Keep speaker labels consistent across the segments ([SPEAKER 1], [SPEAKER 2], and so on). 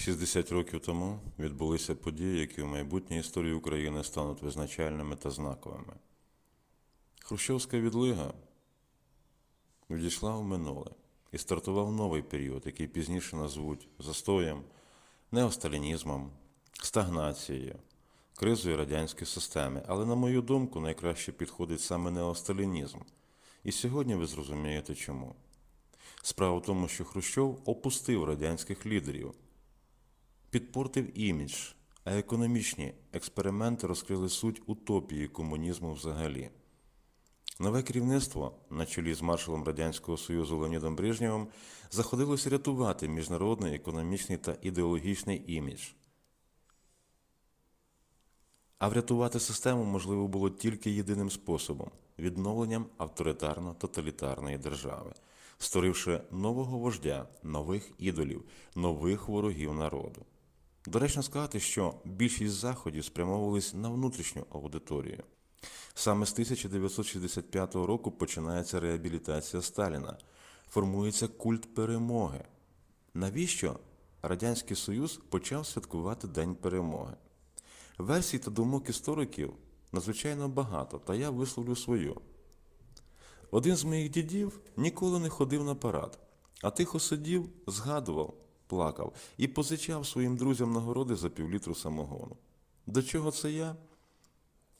[SPEAKER 1] 60 років тому відбулися події, які в майбутній історії України стануть визначальними та знаковими. Хрущовська відлига відійшла в минуле і стартував новий період, який пізніше назвуть застоєм, неосталінізмом, стагнацією, кризою радянської системи. Але, на мою думку, найкраще підходить саме неосталінізм. І сьогодні ви зрозумієте чому. Справа в тому, що Хрущов опустив радянських лідерів, підпортив імідж, а економічні експерименти розкрили суть утопії комунізму взагалі. Нове керівництво, на чолі з маршалом Радянського Союзу Леонідом Брижнєвим, заходилося рятувати міжнародний економічний та ідеологічний імідж. А врятувати систему можливо було тільки єдиним способом відновленням авторитарно-тоталітарної держави, створивши нового вождя, нових ідолів, нових ворогів народу. Доречно сказати, що більшість заходів спрямовувались на внутрішню аудиторію. Саме з 1965 року починається реабілітація Сталіна, формується культ перемоги. Навіщо Радянський Союз почав святкувати День перемоги? Версій та думок істориків надзвичайно багато, та я висловлю свою. Один з моїх дідів ніколи не ходив на парад, а тихо сидів, згадував, плакав і позичав своїм друзям нагороди за півлітру самогону. До чого це я?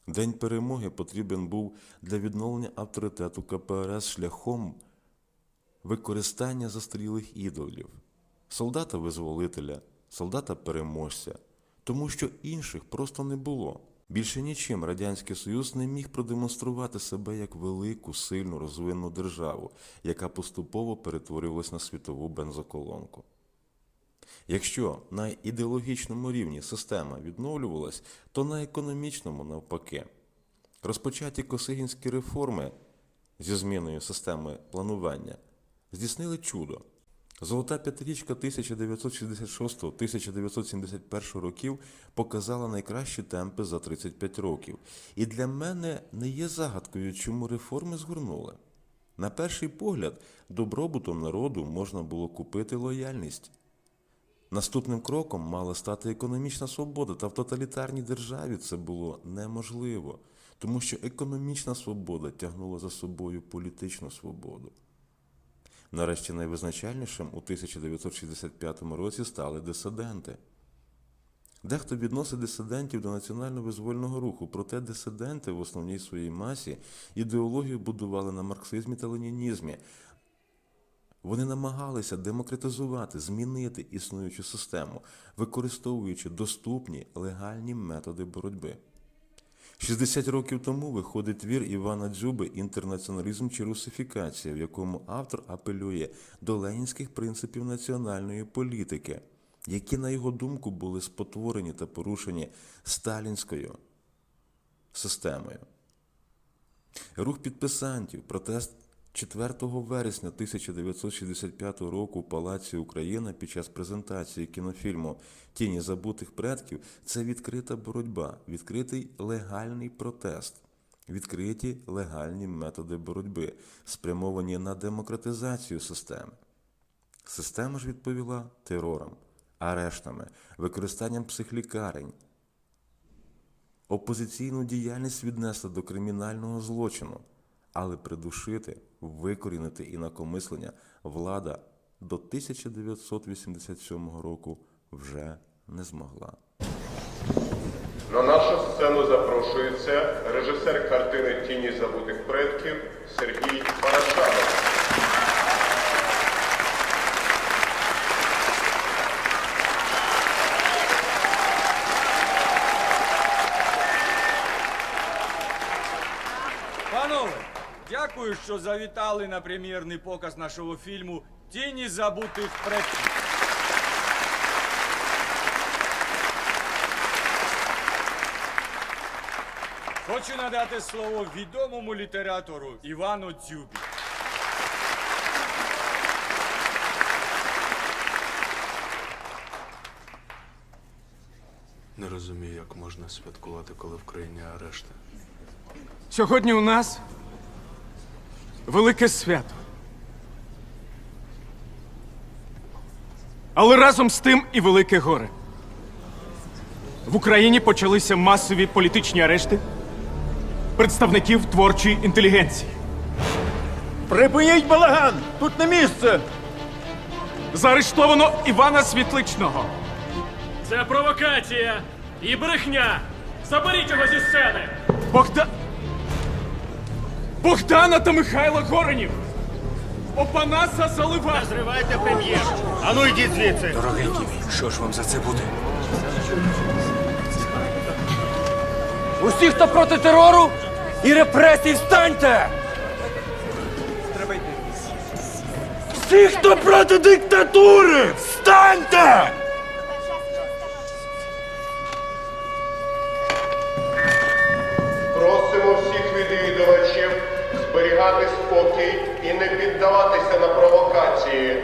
[SPEAKER 1] День перемоги потрібен був для відновлення авторитету КПРС шляхом використання застрілих ідолів, солдата-визволителя, солдата-переможця, тому що інших просто не було. Більше нічим Радянський Союз не міг продемонструвати себе як велику, сильну, розвинену державу, яка поступово перетворилась на світову бензоколонку. Якщо на ідеологічному рівні система відновлювалась, то на економічному навпаки. Розпочаті косигінські реформи зі зміною системи планування здійснили чудо. Золота п'ятирічка 1966-1971 років показала найкращі темпи за 35 років. І для мене не є загадкою, чому реформи згорнули. На перший погляд, добробутом народу можна було купити лояльність. Наступним кроком мала стати економічна свобода, та в тоталітарній державі це було неможливо, тому що економічна свобода тягнула за собою політичну свободу. Нарешті найвизначальнішим у 1965 році стали дисиденти. Дехто відносить дисидентів до національно-визвольного руху, проте дисиденти в основній своїй масі ідеологію будували на марксизмі та ленінізмі. Вони намагалися демократизувати, змінити існуючу систему, використовуючи доступні легальні методи боротьби. 60 років тому виходить твір Івана Дзюби Інтернаціоналізм чи русифікація, в якому автор апелює до ленінських принципів національної політики, які, на його думку, були спотворені та порушені сталінською системою. Рух підписантів, протест 4 вересня 1965 року у Палаці Україна під час презентації кінофільму Тіні забутих предків це відкрита боротьба, відкритий легальний протест, відкриті легальні методи боротьби, спрямовані на демократизацію системи. Система ж відповіла терором, арештами, використанням психлікарень, Опозиційну діяльність віднесли до кримінального злочину, але придушити, викорінити інакомислення влада до 1987 року вже не змогла.
[SPEAKER 2] На нашу сцену запрошується режисер картини Тіні забутих предків Сергій Парашанов.
[SPEAKER 3] Дякую, що завітали на прем'єрний показ нашого фільму Тіні забутих предків. Хочу надати слово відомому літератору Івану Дзюбі.
[SPEAKER 4] Не розумію, як можна святкувати, коли в країні арешти.
[SPEAKER 5] Сьогодні у нас велике свято. Але разом з тим і велике горе. В Україні почалися масові політичні арешти представників творчої інтелігенції.
[SPEAKER 6] Припиніть балаган! Тут не місце!
[SPEAKER 5] Заарештовано Івана Світличного,
[SPEAKER 7] Це провокація і брехня. Заберіть його зі сцени.
[SPEAKER 5] Богда... Богдана та Михайла Горенів, Опанаса Залива,
[SPEAKER 6] Зривайте прем'єр! Ану йдіть звідси!
[SPEAKER 4] Дорогенький що ж вам за це буде?
[SPEAKER 8] Усі, хто проти терору і репресій, встаньте! Всі, хто проти диктатури, встаньте!
[SPEAKER 2] Просимо всіх відвідувачів зберігати спокій і не піддаватися на провокації.